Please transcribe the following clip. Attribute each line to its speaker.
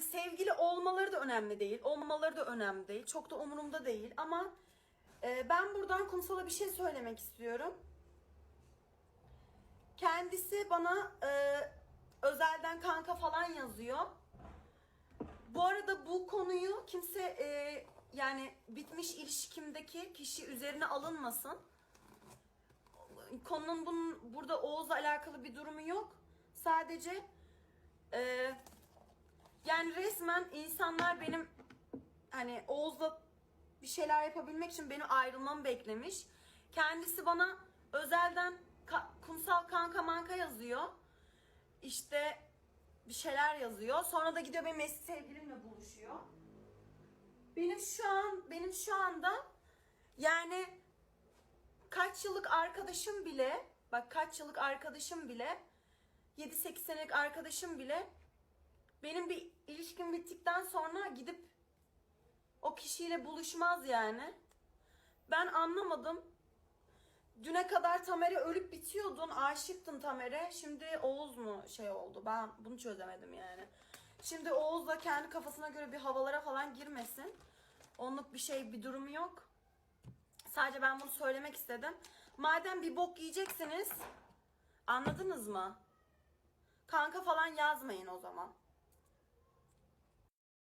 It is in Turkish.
Speaker 1: yani sevgili olmaları da önemli değil. Olmamaları da önemli değil. Çok da umurumda değil ama e, ben buradan kumsala bir şey söylemek istiyorum. Kendisi bana e, özelden kanka falan yazıyor. Bu arada bu konuyu kimse e, yani bitmiş ilişkimdeki kişi üzerine alınmasın. Konunun bunun burada Oğuz'la alakalı bir durumu yok. Sadece e, resmen insanlar benim hani Oğuz'la bir şeyler yapabilmek için benim ayrılmamı beklemiş. Kendisi bana özelden ka- kumsal kanka manka yazıyor. İşte bir şeyler yazıyor. Sonra da gidiyor benim eski sevgilimle buluşuyor. Benim şu an benim şu anda yani kaç yıllık arkadaşım bile bak kaç yıllık arkadaşım bile 7-8 senelik arkadaşım bile benim bir ilişkim bittikten sonra gidip o kişiyle buluşmaz yani. Ben anlamadım. Düne kadar Tamer'e ölüp bitiyordun, aşıktın Tamer'e. Şimdi Oğuz mu şey oldu? Ben bunu çözemedim yani. Şimdi Oğuz da kendi kafasına göre bir havalara falan girmesin. Onluk bir şey, bir durumu yok. Sadece ben bunu söylemek istedim. Madem bir bok yiyeceksiniz, anladınız mı? Kanka falan yazmayın o zaman.